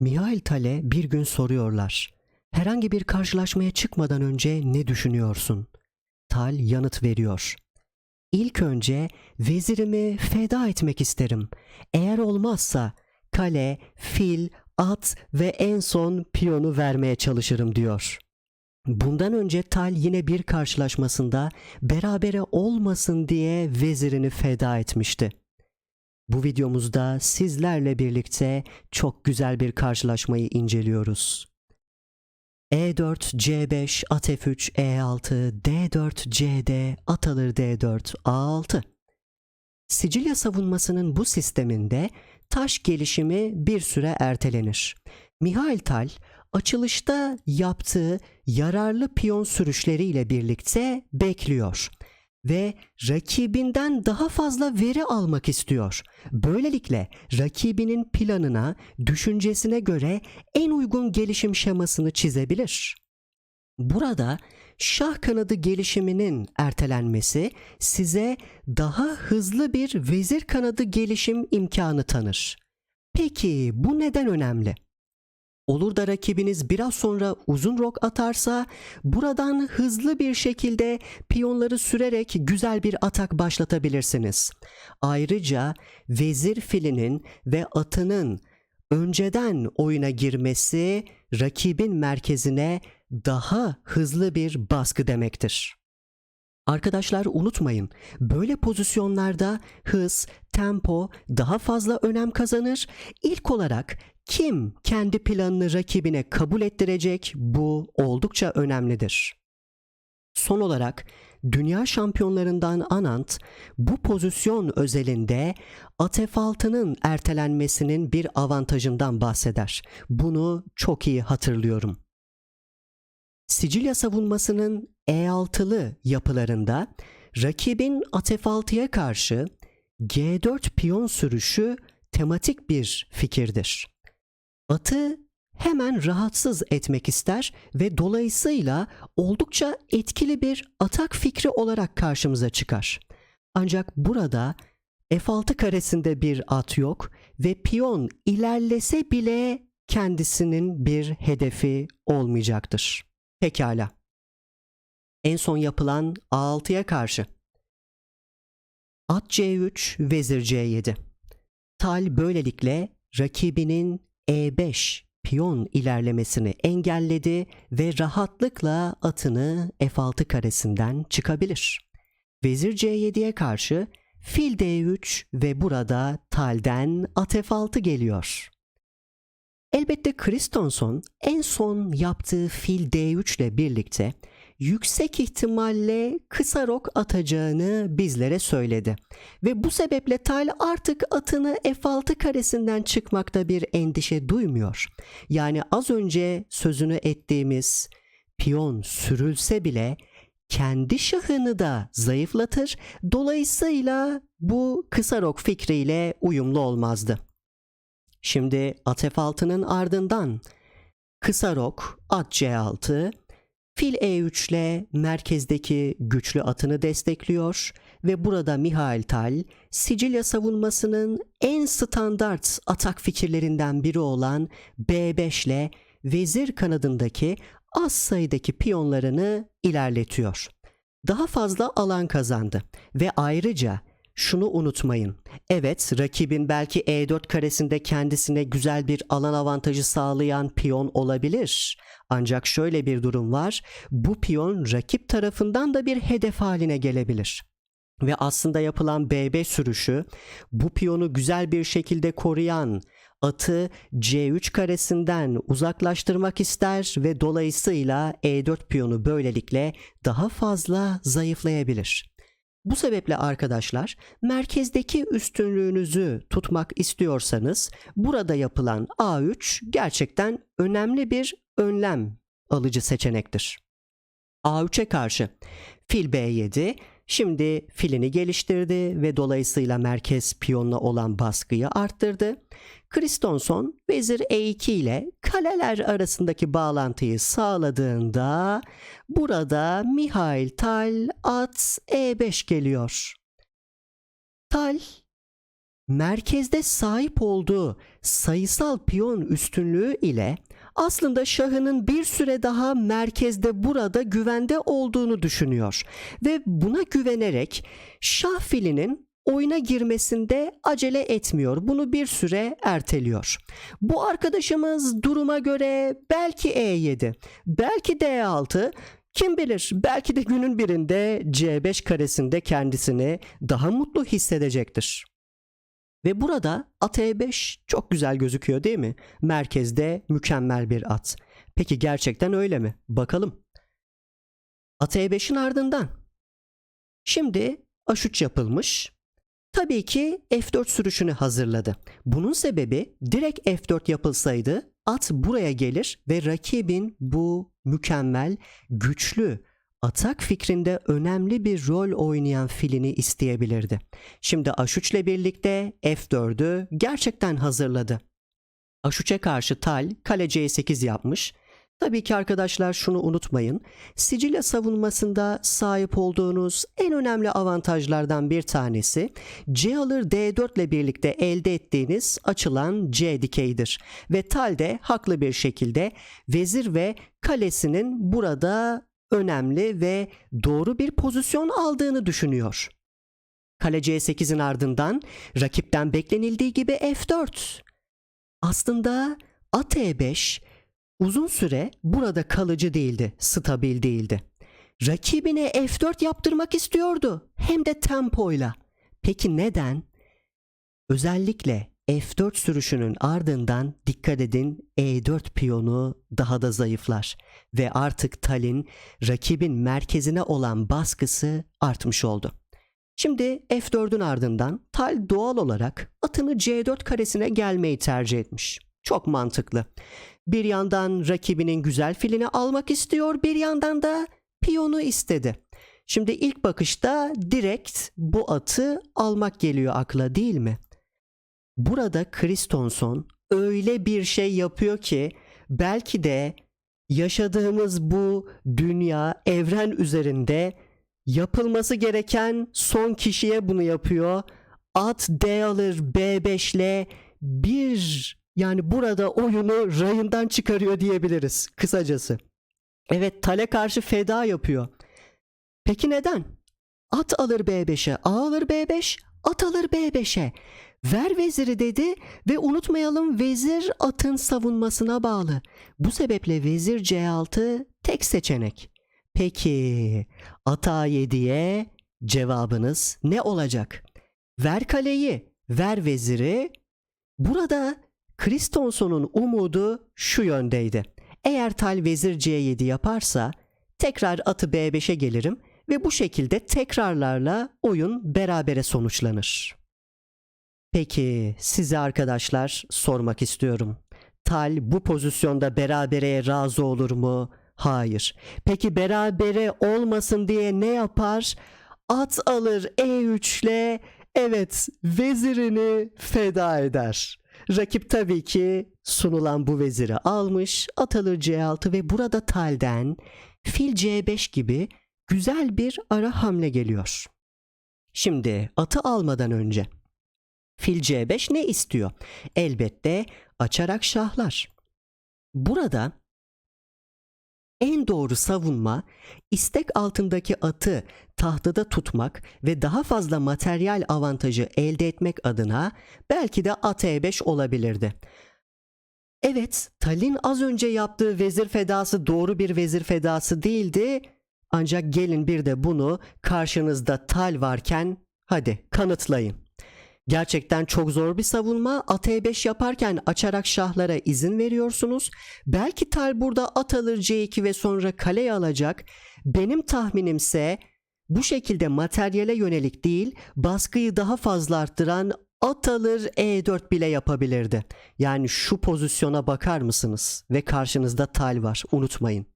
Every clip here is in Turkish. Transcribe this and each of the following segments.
Mihail Tal'e bir gün soruyorlar. Herhangi bir karşılaşmaya çıkmadan önce ne düşünüyorsun? Tal yanıt veriyor. İlk önce vezirimi feda etmek isterim. Eğer olmazsa kale, fil, at ve en son piyonu vermeye çalışırım diyor. Bundan önce Tal yine bir karşılaşmasında berabere olmasın diye vezirini feda etmişti. Bu videomuzda sizlerle birlikte çok güzel bir karşılaşmayı inceliyoruz. E E4, C5, at F3, E6, D4, CD, at alır D4, A6. Sicilya savunmasının bu sisteminde taş gelişimi bir süre ertelenir. Mihail Tal açılışta yaptığı yararlı piyon sürüşleriyle birlikte bekliyor ve rakibinden daha fazla veri almak istiyor. Böylelikle rakibinin planına, düşüncesine göre en uygun gelişim şemasını çizebilir. Burada şah kanadı gelişiminin ertelenmesi size daha hızlı bir vezir kanadı gelişim imkanı tanır. Peki bu neden önemli? Olur da rakibiniz biraz sonra uzun rok atarsa buradan hızlı bir şekilde piyonları sürerek güzel bir atak başlatabilirsiniz. Ayrıca vezir filinin ve atının önceden oyuna girmesi rakibin merkezine daha hızlı bir baskı demektir. Arkadaşlar unutmayın, böyle pozisyonlarda hız, tempo daha önem önem kazanır. İlk olarak kim kendi planını rakibine kabul ettirecek bu oldukça önemlidir. Son olarak dünya şampiyonlarından Anant bu pozisyon özelinde at F6'nın ertelenmesinin bir avantajından bahseder. Bunu çok iyi hatırlıyorum. Sicilya savunmasının E6'lı yapılarında rakibin at F6'ya karşı G4 piyon sürüşü tematik bir fikirdir. Atı hemen rahatsız etmek ister ve dolayısıyla oldukça etkili bir atak fikri olarak karşımıza çıkar. Ancak burada F6 karesinde bir at yok ve piyon ilerlese bile kendisinin bir hedefi olmayacaktır. Pekala. En son yapılan A6'ya karşı. At C3, vezir C7. Tal böylelikle rakibinin E5 piyon ilerlemesini engelledi ve rahatlıkla atını F6 karesinden çıkabilir. Vezir C7'ye karşı fil D3 ve burada talden at F6 geliyor. Elbette Kristonson en son yaptığı fil D3 ile birlikte yüksek ihtimalle kısa rok atacağını bizlere söyledi. Ve bu sebeple Tal artık atını F6 karesinden çıkmakta bir endişe duymuyor. Yani az önce sözünü ettiğimiz piyon sürülse bile kendi şahını da zayıflatır. Dolayısıyla bu kısa rok fikriyle uyumlu olmazdı. Şimdi at F6'nın ardından kısa rok at C6 fil E3 ile merkezdeki güçlü atını destekliyor ve burada Mihail Tal Sicilya savunmasının en standart atak fikirlerinden biri olan B5 ile vezir kanadındaki az sayıdaki piyonlarını ilerletiyor. Daha fazla alan kazandı ve ayrıca şunu unutmayın. Evet, rakibin belki E4 karesinde kendisine güzel bir alan avantajı sağlayan piyon olabilir. Ancak şöyle bir durum var. Bu piyon rakip tarafından da bir hedef haline gelebilir. Ve aslında yapılan B5 sürüşü bu piyonu güzel bir şekilde koruyan atı C3 karesinden uzaklaştırmak ister ve dolayısıyla E4 piyonu böylelikle daha fazla zayıflayabilir. Bu sebeple arkadaşlar merkezdeki üstünlüğünüzü tutmak istiyorsanız burada yapılan A3 gerçekten önemli bir önlem alıcı seçenektir. A3'e karşı fil B7 şimdi filini geliştirdi ve dolayısıyla merkez piyonla olan baskıyı arttırdı. Kristonson vezir E2 ile kaleler arasındaki bağlantıyı sağladığında burada Mihail Tal at E5 geliyor. Tal merkezde sahip olduğu sayısal piyon üstünlüğü ile aslında şahının bir süre daha merkezde burada güvende olduğunu düşünüyor ve buna güvenerek şah filinin oyuna girmesinde acele etmiyor. Bunu bir süre erteliyor. Bu arkadaşımız duruma göre belki E7, belki D6, kim bilir belki de günün birinde C5 karesinde kendisini daha mutlu hissedecektir. Ve burada at E5 çok güzel gözüküyor değil mi? Merkezde mükemmel bir at. Peki gerçekten öyle mi? Bakalım. At E5'in ardından. Şimdi H3 yapılmış. Tabii ki F4 sürüşünü hazırladı. Bunun sebebi direkt F4 yapılsaydı at buraya gelir ve rakibin bu mükemmel, güçlü, atak fikrinde önemli bir rol oynayan filini isteyebilirdi. Şimdi H3 ile birlikte F4'ü gerçekten hazırladı. H3'e karşı Tal kale C8 yapmış. Tabii ki arkadaşlar şunu unutmayın. Sicilya savunmasında sahip olduğunuz en önemli avantajlardan bir tanesi C alır D4 ile birlikte elde ettiğiniz açılan C dikeydir. Ve Tal de haklı bir şekilde vezir ve kalesinin burada önemli ve doğru bir pozisyon aldığını düşünüyor. Kale C8'in ardından rakipten beklenildiği gibi F4. Aslında at E5 uzun süre burada kalıcı değildi, stabil değildi. Rakibine F4 yaptırmak istiyordu hem de tempoyla. Peki neden? Özellikle F4 sürüşünün ardından dikkat edin E4 piyonu daha da zayıflar ve artık Tal'in rakibin merkezine olan baskısı artmış oldu. Şimdi F4'ün ardından Tal doğal olarak atını C4 karesine gelmeyi tercih etmiş. Çok mantıklı. Bir yandan rakibinin güzel filini almak istiyor, bir yandan da piyonu istedi. Şimdi ilk bakışta direkt bu atı almak geliyor akla değil mi? Burada Kristonson öyle bir şey yapıyor ki belki de yaşadığımız bu dünya evren üzerinde yapılması gereken son kişiye bunu yapıyor. At D alır B5 ile bir yani burada oyunu rayından çıkarıyor diyebiliriz kısacası. Evet Tale karşı feda yapıyor. Peki neden? At alır B5'e, A alır B5, at alır B5'e. Ver veziri dedi ve unutmayalım vezir atın savunmasına bağlı. Bu sebeple vezir C6 tek seçenek. Peki at A7'ye cevabınız ne olacak? Ver kaleyi, ver veziri. Burada Kristonson'un umudu şu yöndeydi. Eğer Tal vezir C7 yaparsa tekrar atı B5'e gelirim ve bu şekilde tekrarlarla oyun berabere sonuçlanır. Peki size arkadaşlar sormak istiyorum. Tal bu pozisyonda berabereye razı olur mu? Hayır. Peki berabere olmasın diye ne yapar? At alır E3 ile evet vezirini feda eder. Rakip tabii ki sunulan bu veziri almış, at alır C6 ve burada Tal'den fil C5 gibi güzel bir ara hamle geliyor. Şimdi atı almadan önce fil C5 ne istiyor? Elbette açarak şahlar. Burada en doğru savunma istek altındaki atı tahtada tutmak ve daha fazla materyal avantajı elde etmek adına belki de at E5 olabilirdi. Evet, Tal'in az önce yaptığı vezir fedası doğru bir vezir fedası değildi. Ancak gelin bir de bunu karşınızda Tal varken hadi kanıtlayın. Gerçekten çok zor bir savunma. At E5 yaparken açarak şahlara izin veriyorsunuz. Belki Tal burada at alır C2 ve sonra kaleyi alacak. Benim tahminimse bu şekilde materyale yönelik değil, baskıyı daha fazla arttıran at alır E4 bile yapabilirdi. Yani şu pozisyona bakar mısınız? Ve karşınızda Tal var. Unutmayın.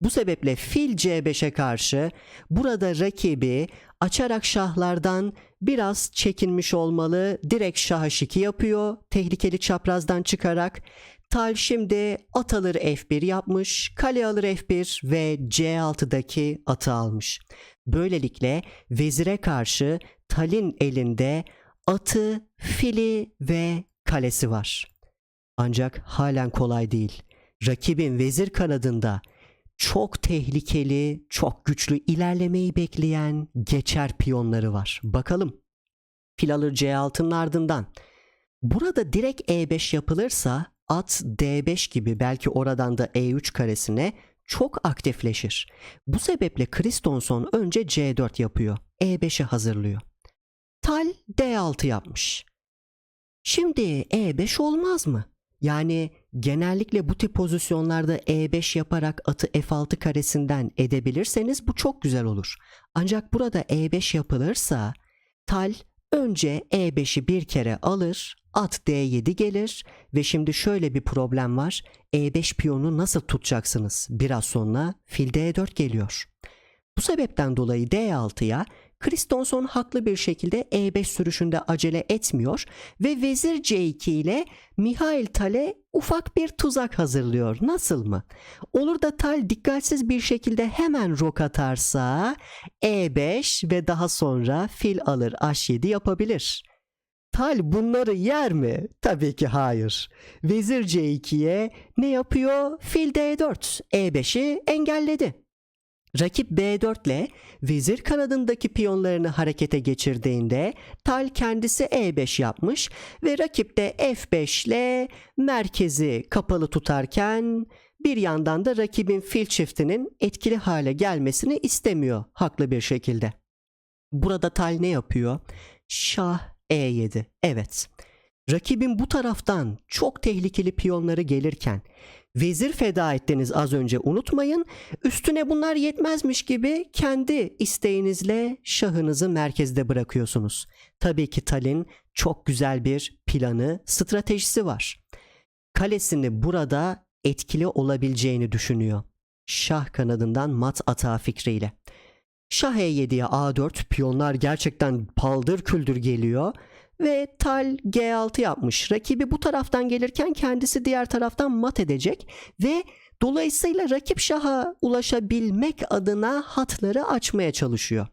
Bu sebeple fil C5'e karşı burada rakibi açarak şahlardan biraz çekinmiş olmalı. Direkt şah H2 yapıyor. Tehlikeli çaprazdan çıkarak. Tal şimdi at alır F1 yapmış. Kale alır F1 ve C6'daki atı almış. Böylelikle vezire karşı Tal'in elinde atı, fili ve kalesi var. Ancak halen kolay değil. Rakibin vezir kanadında çok tehlikeli, çok güçlü ilerlemeyi bekleyen geçer piyonları var. Bakalım. Fil alır C6'nın ardından. Burada direkt E5 yapılırsa at D5 gibi belki oradan da E3 karesine çok aktifleşir. Bu sebeple Kristonson önce C4 yapıyor. E5'i hazırlıyor. Tal D6 yapmış. Şimdi E5 olmaz mı? Yani genellikle bu tip pozisyonlarda E5 yaparak atı F6 karesinden edebilirseniz bu çok güzel olur. Ancak burada E5 yapılırsa Tal önce E5'i bir kere alır, at D7 gelir ve şimdi şöyle bir problem var. E5 piyonu nasıl tutacaksınız? Biraz sonra fil D4 geliyor. Bu sebepten dolayı D6'ya Kristonson haklı bir şekilde E5 sürüşünde acele etmiyor ve Vezir C2 ile Mihail Tal'e ufak bir tuzak hazırlıyor. Nasıl mı? Olur da Tal dikkatsiz bir şekilde hemen rok atarsa E5 ve daha sonra fil alır H7 yapabilir. Tal bunları yer mi? Tabii ki hayır. Vezir C2'ye ne yapıyor? Fil D4. E5'i engelledi. Rakip B4 ile vezir kanadındaki piyonlarını harekete geçirdiğinde Tal kendisi E5 yapmış ve rakip de F5 ile merkezi kapalı tutarken bir yandan da rakibin fil çiftinin etkili hale gelmesini istemiyor haklı bir şekilde. Burada Tal ne yapıyor? Şah E7. Evet. Rakibin bu taraftan çok tehlikeli piyonları gelirken vezir feda ettiniz az önce unutmayın. Üstüne bunlar yetmezmiş gibi kendi isteğinizle şahınızı merkezde bırakıyorsunuz. Tabii ki Tal'in çok güzel bir planı, stratejisi var. Kalesini burada etkili olabileceğini düşünüyor. Şah kanadından mat atağı fikriyle. Şah E7'ye A4 piyonlar gerçekten paldır küldür geliyor ve Tal G6 yapmış. Rakibi bu taraftan gelirken kendisi diğer taraftan mat edecek ve dolayısıyla rakip şaha ulaşabilmek adına hatları açmaya çalışıyor.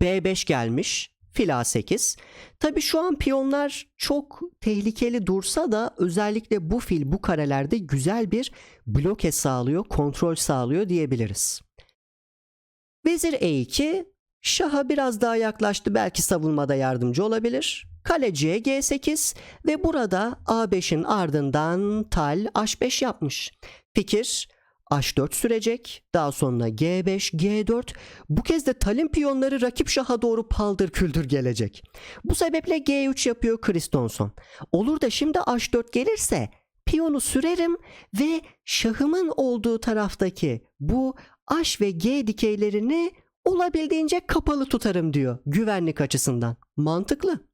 B5 gelmiş. Fil A8. Tabi şu an piyonlar çok tehlikeli dursa da özellikle bu fil bu karelerde güzel bir bloke sağlıyor, kontrol sağlıyor diyebiliriz. Vezir E2 Şaha biraz daha yaklaştı belki savunmada yardımcı olabilir. Kaleciye G8 ve burada A5'in ardından Tal H5 yapmış. Fikir H4 sürecek. Daha sonra G5, G4. Bu kez de Tal'in piyonları rakip şaha doğru paldır küldür gelecek. Bu sebeple G3 yapıyor Kristonson. Olur da şimdi H4 gelirse piyonu sürerim ve şahımın olduğu taraftaki bu H ve G dikeylerini olabildiğince kapalı tutarım diyor güvenlik açısından. Mantıklı.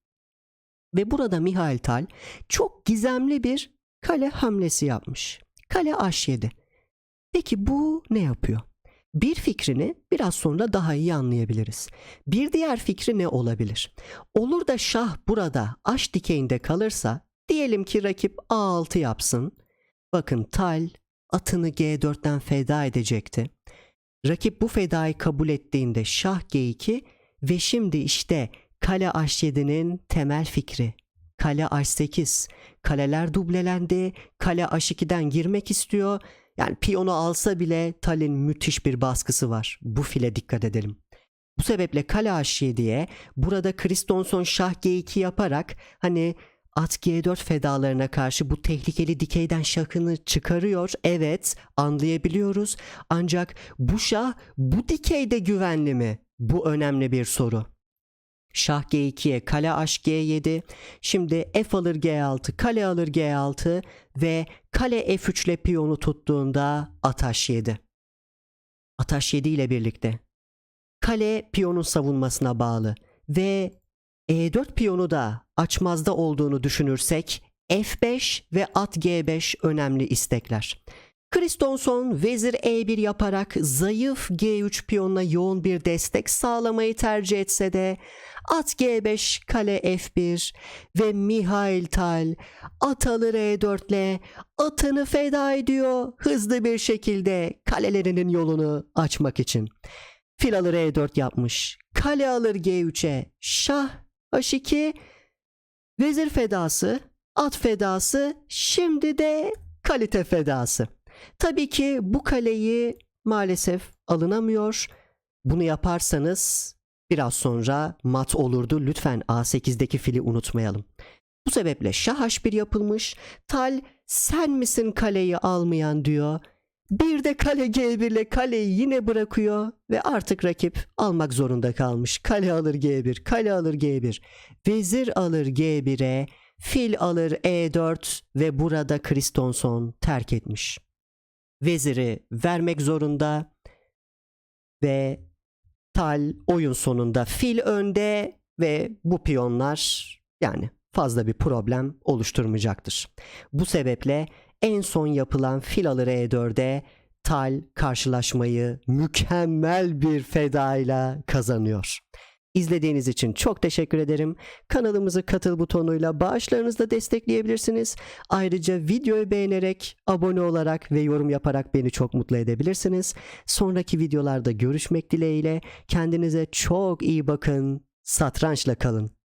Ve burada Mihail Tal çok gizemli bir kale hamlesi yapmış. Kale H7. Peki bu ne yapıyor? Bir fikrini biraz sonra daha iyi anlayabiliriz. Bir diğer fikri ne olabilir? Olur da şah burada H dikeyinde kalırsa diyelim ki rakip A6 yapsın. Bakın Tal atını G4'ten feda edecekti. Rakip bu fedayı kabul ettiğinde şah G2 ve şimdi işte kale H7'nin temel fikri. Kale H8. Kaleler dublelendi. Kale H2'den girmek istiyor. Yani piyonu alsa bile Tal'in müthiş bir baskısı var. Bu file dikkat edelim. Bu sebeple kale H7'ye burada Kristonson şah G2 yaparak hani at G4 fedalarına karşı bu tehlikeli dikeyden şahını çıkarıyor. Evet anlayabiliyoruz. Ancak bu şah bu dikeyde güvenli mi? Bu önemli bir soru. Şah G2'ye kale H G7. Şimdi F alır G6, kale alır G6 ve kale F3 ile piyonu tuttuğunda at H7. At H7 ile birlikte kale piyonun savunmasına bağlı ve E4 piyonu da açmazda olduğunu düşünürsek F5 ve at G5 önemli istekler. Kristonson vezir E1 yaparak zayıf G3 piyonuna yoğun bir destek sağlamayı tercih etse de at G5 kale F1 ve Mihail Tal at alır E4 ile atını feda ediyor hızlı bir şekilde kalelerinin yolunu açmak için. Fil alır E4 yapmış. Kale alır G3'e. Şah H2 vezir fedası, at fedası, şimdi de kalite fedası. Tabii ki bu kaleyi maalesef alınamıyor. Bunu yaparsanız biraz sonra mat olurdu. Lütfen A8'deki fili unutmayalım. Bu sebeple şah H1 yapılmış. Tal sen misin kaleyi almayan diyor. Bir de kale G1 ile kaleyi yine bırakıyor ve artık rakip almak zorunda kalmış. Kale alır G1, kale alır G1. Vezir alır G1'e, fil alır E4 ve burada Kristonson terk etmiş. Veziri vermek zorunda ve Tal oyun sonunda fil önde ve bu piyonlar yani fazla bir problem oluşturmayacaktır. Bu sebeple en son yapılan fil alır E4'e Tal karşılaşmayı mükemmel bir fedayla kazanıyor. İzlediğiniz için çok teşekkür ederim. Kanalımızı katıl butonuyla bağışlarınızla destekleyebilirsiniz. Ayrıca videoyu beğenerek, abone olarak ve yorum yaparak beni çok mutlu edebilirsiniz. Sonraki videolarda görüşmek dileğiyle kendinize çok iyi bakın. Satrançla kalın.